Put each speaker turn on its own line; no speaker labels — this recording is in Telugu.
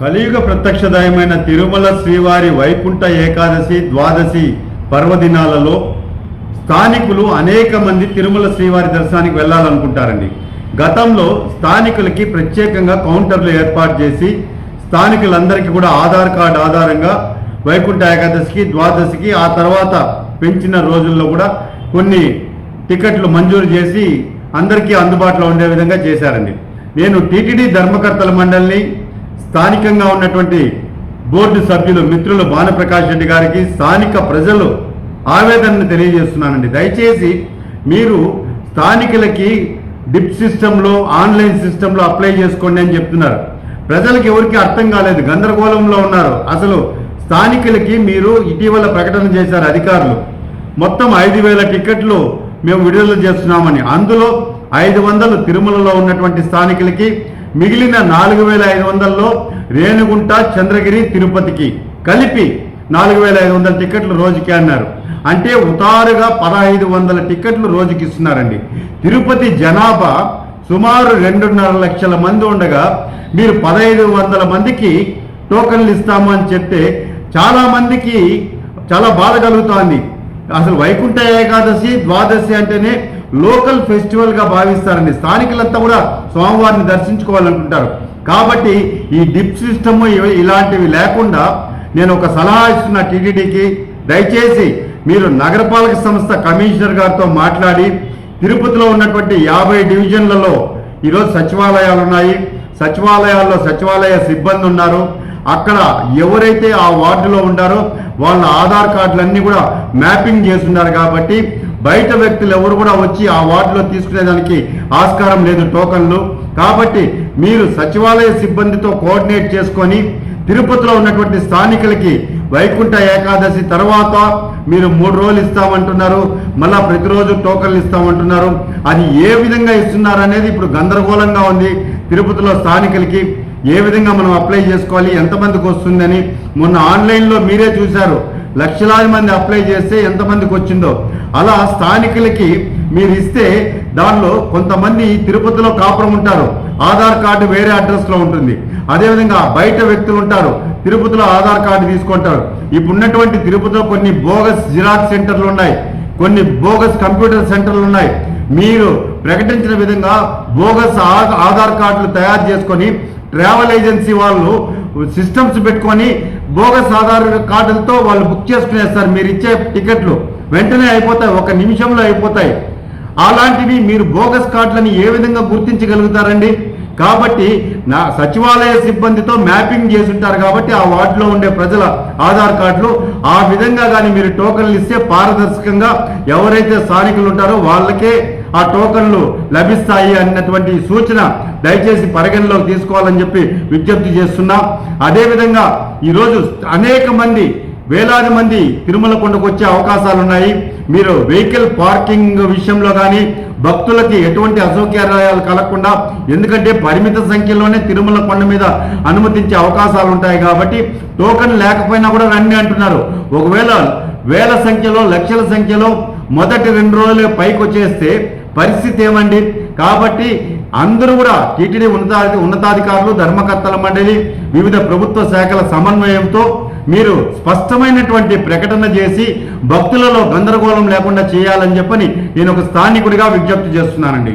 కలియుగ ప్రత్యక్షదాయమైన తిరుమల శ్రీవారి వైకుంఠ ఏకాదశి ద్వాదశి పర్వదినాలలో స్థానికులు అనేక మంది తిరుమల శ్రీవారి దర్శనానికి వెళ్ళాలనుకుంటారండి. గతంలో స్థానికులకి ప్రత్యేకంగా కౌంటర్లు ఏర్పాటు చేసి స్థానికులందరికీ కూడా ఆధార్ కార్డు ఆధారంగా వైకుంఠ ఏకాదశికి ద్వాదశికి ఆ తర్వాత పెంచిన రోజుల్లో కూడా కొన్ని టికెట్లు మంజూరు చేసి అందరికీ అందుబాటులో ఉండే విధంగా చేశారండి. నేను టీటీడీ ధర్మకర్తల మండలిని స్థానికంగా ఉన్నటువంటి బోర్డు సభ్యులు మిత్రులు భానుప్రకాష్ రెడ్డి గారికి స్థానిక ప్రజలు ఆవేదనను తెలియజేస్తున్నానండి. దయచేసి మీరు స్థానికులకి డిప్ సిస్టంలో ఆన్లైన్ సిస్టంలో అప్లై చేసుకోండి అని చెప్తున్నారు. ప్రజలకు ఎవరికి అర్థం కాలేదు. గందరగోళంలో ఉన్నారు. అసలు స్థానికులకి మీరు ఇటీవల ప్రకటన చేశారు అధికారులు. మొత్తం ఐదు వేల టికెట్లు మేము విడుదల చేస్తున్నామని. అందులో ఐదు వందలు తిరుమలలో ఉన్నటువంటి స్థానికులకి మిగిలిన నాలుగు వేల ఐదు వందల్లో రేణుగుంట చంద్రగిరి తిరుపతికి కలిపి నాలుగు వేల ఐదు వందల టికెట్లు రోజుకి అన్నారు. అంటే ఉతారుగా పదహైదు వందల టికెట్లు రోజుకి ఇస్తున్నారండి. తిరుపతి జనాభా సుమారు రెండున్నర లక్షల మంది ఉండగా మీరు పదహైదు వందల మందికి టోకన్లు ఇస్తాము అని చెప్తే చాలా మందికి చాలా బాధ కలుగుతోంది. అసలు వైకుంఠ ఏకాదశి ద్వాదశి అంటేనే లోకల్ ఫెస్టివల్గా భావిస్తారండి స్థానికులంతా కూడా స్వామివారిని దర్శించుకోవాలనుకుంటారు. కాబట్టి ఈ డిప్ సిస్టమ్ ఇలాంటివి లేకుండా నేను ఒక సలహా ఇస్తున్న టీటీడీకి. దయచేసి మీరు నగరపాలక సంస్థ కమిషనర్ గారితో మాట్లాడి తిరుపతిలో ఉన్నటువంటి యాభై డివిజన్లలో ఈరోజు సచివాలయాలు ఉన్నాయి. సచివాలయాల్లో సచివాలయ సిబ్బంది ఉన్నారు. అక్కడ ఎవరైతే ఆ వార్డులో ఉన్నారో వాళ్ళ ఆధార్ కార్డులన్నీ కూడా మ్యాపింగ్ చేస్తున్నారు కాబట్టి బయట వ్యక్తులు ఎవరు కూడా వచ్చి ఆ వార్డులో తీసుకునేదానికి ఆస్కారం లేదు టోకన్లు. కాబట్టి మీరు సచివాలయ సిబ్బందితో కోఆర్డినేట్ చేసుకొని తిరుపతిలో ఉన్నటువంటి స్థానికులకి వైకుంఠ ఏకాదశి తర్వాత మీరు మూడు రోజులు ఇస్తామంటున్నారు మళ్ళా ప్రతిరోజు టోకన్లు ఇస్తామంటున్నారు. అది ఏ విధంగా ఇస్తున్నారు అనేది ఇప్పుడు గందరగోళంగా ఉంది తిరుపతిలో స్థానికులకి. ఏ విధంగా మనం అప్లై చేసుకోవాలి ఎంతమందికి వస్తుందని మొన్న ఆన్లైన్లో మీరే చూశారు. లక్షలాది మంది అప్లై చేస్తే ఎంతమందికి వచ్చిందో. అలా స్థానికులకి మీరు ఇస్తే దానిలో కొంతమంది తిరుపతిలో కాపురం ఉంటారు. ఆధార్ కార్డు వేరే అడ్రస్లో ఉంటుంది. అదేవిధంగా బయట వ్యక్తులు ఉంటారు. తిరుపతిలో ఆధార్ కార్డు తీసుకుంటారు. ఇప్పుడు ఉన్నటువంటి తిరుపతిలో కొన్ని బోగస్ జిరాక్స్ సెంటర్లు ఉన్నాయి. కొన్ని బోగస్ కంప్యూటర్ సెంటర్లు ఉన్నాయి. మీరు ప్రకటించిన విధంగా బోగస్ ఆ- ఆధార్ కార్డులు తయారు చేసుకొని ట్రావెల్ ఏజెన్సీ వాళ్ళు సిస్టమ్స్ పెట్టుకొని బోగస్ ఆధార్ కార్డులతో వాళ్ళు బుక్ చేసుకునేస్తారు మీరు ఇచ్చే టికెట్లు వెంటనే అయిపోతాయి ఒక నిమిషంలో అయిపోతాయి. అలాంటివి మీరు బోగస్ కార్డులని ఏ విధంగా గుర్తించగలుగుతారండి? కాబట్టి నా సచివాలయ సిబ్బందితో మ్యాపింగ్ చేసి ఉంటారు కాబట్టి ఆ వార్డులో ఉండే ప్రజల ఆధార్ కార్డులు ఆ విధంగా కానీ మీరు టోకన్లు ఇస్తే పారదర్శకంగా ఎవరైతే స్థానికులు ఉంటారో వాళ్ళకే ఆ టోకన్లు లభిస్తాయి అన్నటువంటి సూచన దయచేసి పరిగణలోకి తీసుకోవాలని చెప్పి విజ్ఞప్తి చేస్తున్నాం. అదేవిధంగా ఈరోజు అనేక మంది వేలాది మంది తిరుమల కొండకు వచ్చే అవకాశాలు ఉన్నాయి మీరు వెహికల్ పార్కింగ్ విషయంలో కానీ భక్తులకి ఎటువంటి అసౌకర్యాలు కలగకుండా ఎందుకంటే పరిమిత సంఖ్యలోనే తిరుమల కొండ మీద అనుమతించే అవకాశాలు ఉంటాయి కాబట్టి టోకన్ లేకపోయినా కూడా రండి అంటున్నారు. ఒకవేళ వేల సంఖ్యలో లక్షల సంఖ్యలో మొదటి రెండు రోజులే పైకి వచ్చేస్తే పరిస్థితి ఏమండి? కాబట్టి అందరూ కూడా టీటీడీ ఉన్నతాధి ఉన్నతాధికారులు ధర్మకర్తల మండలి వివిధ ప్రభుత్వ శాఖల సమన్వయంతో మీరు స్పష్టమైనటువంటి ప్రకటన చేసి భక్తులలో గందరగోళం లేకుండా చేయాలని చెప్పని నేను ఒక స్థానికుడిగా విజ్ఞప్తి చేస్తున్నానండి.